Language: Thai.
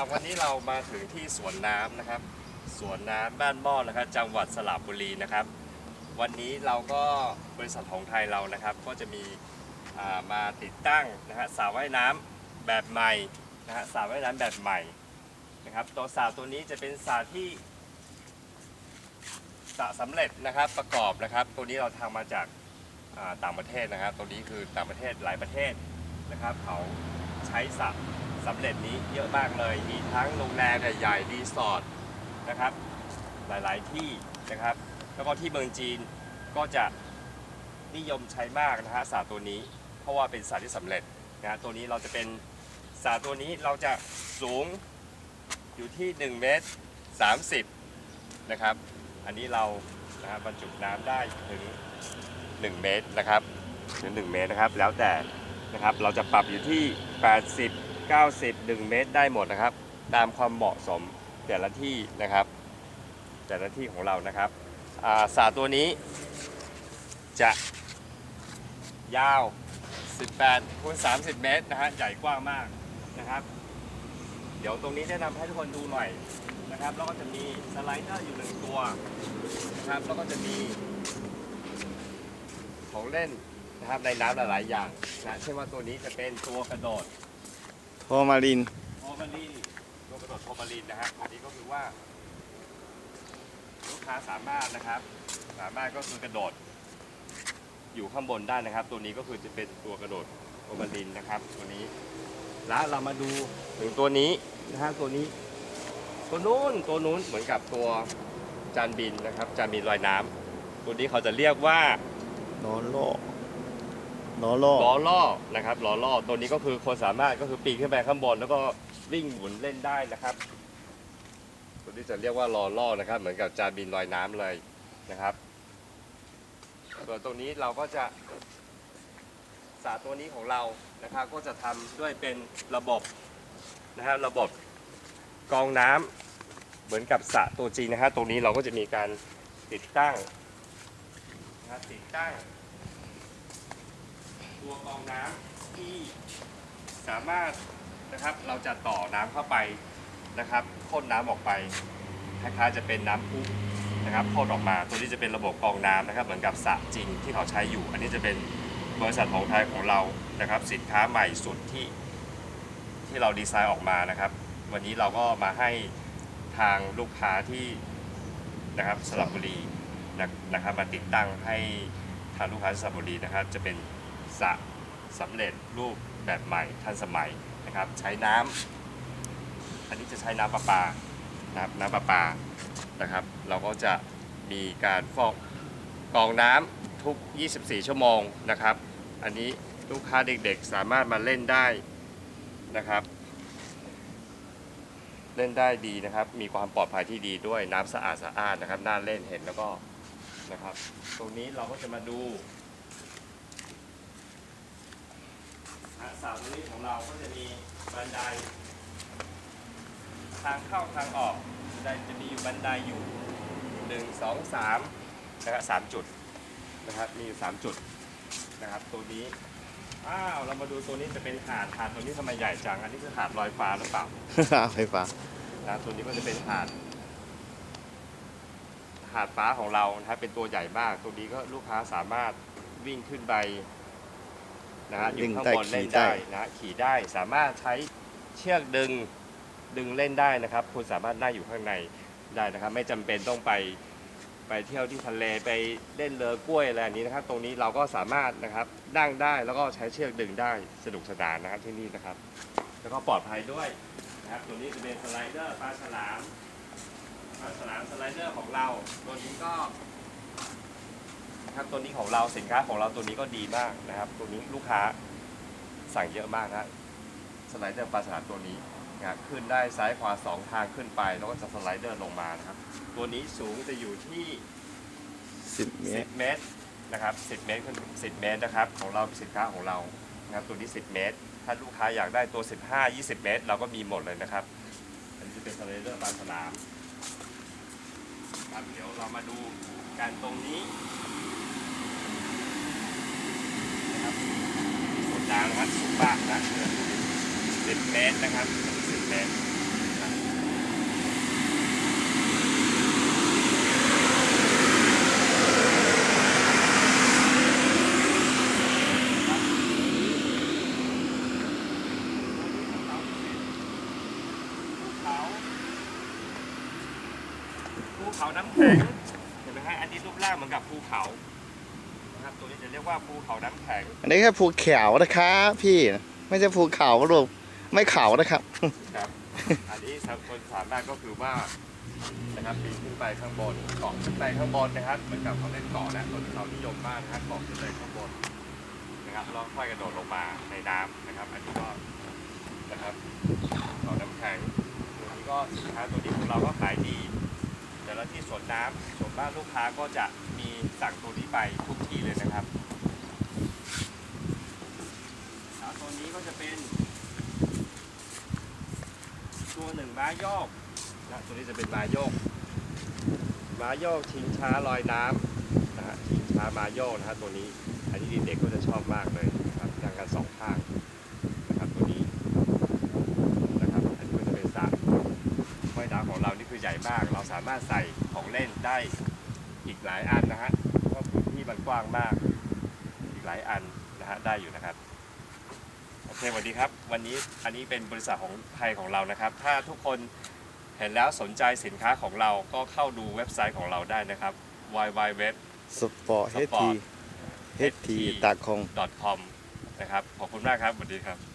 ครับวันนี้เรามาถึงที่สวนน้ำนะครับ สวนน้ำบ้านหม้อนะครับ จังหวัดสระบุรีนะครับ วันนี้เราก็บริษัทของไทยเรานะครับ ก็จะมีอ่ามาติดตั้งนะฮะสระว่ายน้ำแบบใหม่นะฮะสระว่ายน้ำแบบใหม่นะครับ ตัวสระตัวนี้จะเป็นสระที่สระสำเร็จนะครับประกอบนะครับ ตัวนี้เราทำมาจากอ่าต่างประเทศนะครับ ตัวนี้คือต่างประเทศหลายประเทศ นะครับเขาใช้สระสำเร็จนี้เยอะมากเลย มีทั้งโรงแรมใหญ่ๆรีสอร์ทนะครับ หลายๆที่นะครับ แล้วก็ที่เมืองจีนก็จะนิยมใช้มากนะฮะสาตัวนี้ เพราะว่าเป็นสาที่สำเร็จนะฮะตัวนี้เราจะเป็นสาตัวนี้เราจะสูงอยู่ที่1เมตร30นะครับ อันนี้เรานะฮะบรรจุน้ำได้ถึง 1 เมตรนะครับถึง1เมตรนะครับ แล้วแต่ นะครับ เราจะปรับอยู่ที่ 80 90 1 เมตรได้หมดนะครับ ตามความเหมาะสมแต่ละที่นะครับ แต่ละที่ของเรานะครับสาตัวนี้จะยาว 18คูณ30 เมตรนะฮะใหญ่กว้างมากนะครับ เดี๋ยวตรงนี้แนะนำให้ทุกคนดูหน่อยนะครับ แล้วก็จะมีสไลเดอร์อยู่หนึ่งตัวนะครับ แล้วก็จะมีของเล่น นะครับในน้ำหลายๆอย่างนะเช่นว่าตัวนี้จะเป็นตัวกระโดดโพมารินโพมารีนตัวกระโดดโพมารีนนะฮะอันนี้ก็คือว่า ลูกค้าสามารถนะครับ สามารถก็คือกระโดด อยู่ข้างบนได้นะครับ ตัวนี้ก็คือจะเป็นตัวกระโดดโพมารีนนะครับ ตัวนี้ แล้วเรามาดูถึงตัวนี้นะฮะตัวนี้ ตัวนู้นตัวนู้นเหมือนกับตัวจานบินนะครับ จานบินลอยน้ำตัวนี้เขาจะเรียกว่าล้อโล่ ล้อล่อล้อล่อนะครับล้อล่อตัวนี้ก็คือคนสามารถก็คือปีนขึ้นไปข้างบน แล้วก็วิ่งหมุนเล่นได้นะครับ ตัวนี้จะเรียกว่าล้อล่อนะครับ เหมือนกับจานบินลอยน้ำเลยนะครับส่วนตรงนี้เราก็จะสระตัวนี้ของเรานะครับ ก็จะทำด้วยเป็นระบบนะครับระบบกองน้ำเหมือนกับสะตัวจริงนะฮะตรงนี้เราก็จะมีการติดตั้งนะครับติดตั้ง ตัวกรองน้ำที่สามารถนะครับเราจะต่อน้ำเข้าไปนะครับพ่นน้ำออกไปคล้ายๆจะเป็นน้ำพุนะครับพ่นออกมาตัวนี้จะเป็นระบบกรองน้ำนะครับ เหมือนกับสระจริงที่เขาใช้อยู่ อันนี้จะเป็นบริษัทของไทยของเรานะครับ สินค้าใหม่สุดที่ที่เราดีไซน์ออกมานะครับ วันนี้เราก็มาให้ทางลูกค้าที่นะครับสระบุรีนะนะครับมาติดตั้งให้ทางลูกค้าสระบุรีนะครับ จะเป็น สระสำเร็จรูปแบบใหม่ทันสมัยนะครับ ใช้น้ำอันนี้จะใช้น้ำประปานะครับน้ำประปานะครับ เราก็จะมีการฟอกกรองน้ำทุก 24 ชั่วโมงนะครับ อันนี้ลูกค้าเด็กๆสามารถมาเล่นได้นะครับ เล่นได้ดีนะครับ มีความปลอดภัยที่ดีด้วยน้ำสะอาดสะอาดนะครับน่าเล่นเห็นแล้วก็นะครับ ตรงนี้เราก็จะมาดู อะสาวตัวนี้ของเราก็จะมีบันได ทางเข้าทางออกบันไดจะมีอยู่บันไดอยู่หนึ่งสองสามนะครับสามจุดนะครับมีอยู่สามจุดนะครับตัวนี้อ้าวเรามาดูตัวนี้จะเป็นหาดหาดตัวนี้ทำไมใหญ่จัง อันนี้คือหาดลอยฟ้าหรือเปล่าไฟฟ้านะตัวนี้ก็จะเป็นหาด หาดฟ้าของเรานะครับเป็นตัวใหญ่มาก ตัวนี้ก็ลูกค้าสามารถวิ่งขึ้นไป นะฮะอยู่ข้างบนเล่นได้นะฮะขี่ได้สามารถใช้เชือกดึงดึงเล่นได้นะครับ คุณสามารถได้อยู่ข้างในได้นะครับ ไม่จำเป็นต้องไปไปเที่ยวที่ทะเลไปเล่นเรือกล้วยอะไรอันนี้นะครับ ตรงนี้เราก็สามารถนะครับนั่งได้แล้วก็ใช้เชือกดึงได้สนุกสนานนะครับที่นี่นะครับ แล้วก็ปลอดภัยด้วยนะครับตัวนี้จะเป็นสไลเดอร์ปลาฉลามปลาฉลามสไลเดอร์ของเราตัวนี้ก็นะ ครับตัวนี้ของเราสินค้าของเราตัวนี้ก็ดีมากนะครับ ตัวนี้ลูกค้าสั่งเยอะมากนะสไลเดอร์ปลาฉลามตัวนี้นะครับขึ้นได้ซ้ายขวาสองทางขึ้นไป แล้วก็จะสไลเดอร์ลงมานะครับ ตัวนี้สูงจะอยู่ที่สิบเมตร 10 เมตรนะครับ 10 เมตรขึ้น10 เมตรนะครับ ของเราสินค้าของเรานะครับตัวนี้ 10 เมตร ถ้าลูกค้าอยากได้ตัว 15 20 เมตร เราก็มีหมดเลยนะครับ อันนี้จะเป็นสไลเดอร์บานสนามครับเดี๋ยวเรามาดูการตรงนี้างวัดสุขบากนะสิบเมตรนะครับ100เมตรภูเขาน้ำแข็งเห็นไหมครับอันนี้รูปร่างเหมือนกับภูเขา นะครับตัวนี้จะเรียกว่าภูเขาน้ำแข็งอันนี้แค่ภูเขานะครับพี่ไม่ใช่ภูเขาหรอกไม่เขานะครับ ครับอันนี้สำหรับคนสามารถก็คือว่านะครับปีนขึ้นไปข้างบนเกาะขึ้นไปข้างบนนะครับเหมือนกับเขาเล่นเกาะและคนเขานิยมมากนะครับเกาะขึ้นไปข้างบนนะครับแล้วค่อยกระโดดลงมาในน้ำนะครับ อันนี้ก็นะครับเกาะน้ำแข็งตัวนี้ก็สินค้าตัวนี้ของเราก็ขายดี แต่ละที่สวนน้ำส่วนมากลูกค้าก็จะมีสั่งตัวนี้ไปทุกที่เลยนะครับแล้วตัวนี้ก็จะเป็น ตัวหนึ่งม้าโยกนะตัวนี้จะเป็นม้าโยกม้าโยกชิงช้าลอยน้ำนะฮะชิงช้าม้าโยกนะฮะตัวนี้ อันนี้เด็กๆก็จะชอบมากเลยนะครับนั่งกันสองข้างนะครับตัวนี้นะครับ อันนี้ก็จะเป็นสระว่ายน้ำของเรานี่ คือใหญ่มาก เราสามารถใส่ของเล่นได้อีกหลายอันนะฮะเพราะว่าพื้นที่มันกว้างมาก อีกหลายอันนะฮะได้อยู่นะครับโอเคสวัสดีครับ วันนี้อันนี้เป็นบริษัทของไทยของเรานะครับ ถ้าทุกคนเห็นแล้วสนใจสินค้าของเราก็เข้าดูเว็บไซต์ของเราได้นะครับ www สปอร์ตเฮทีเฮทีตากคง com นะครับขอบคุณมากครับสวัสดีครับ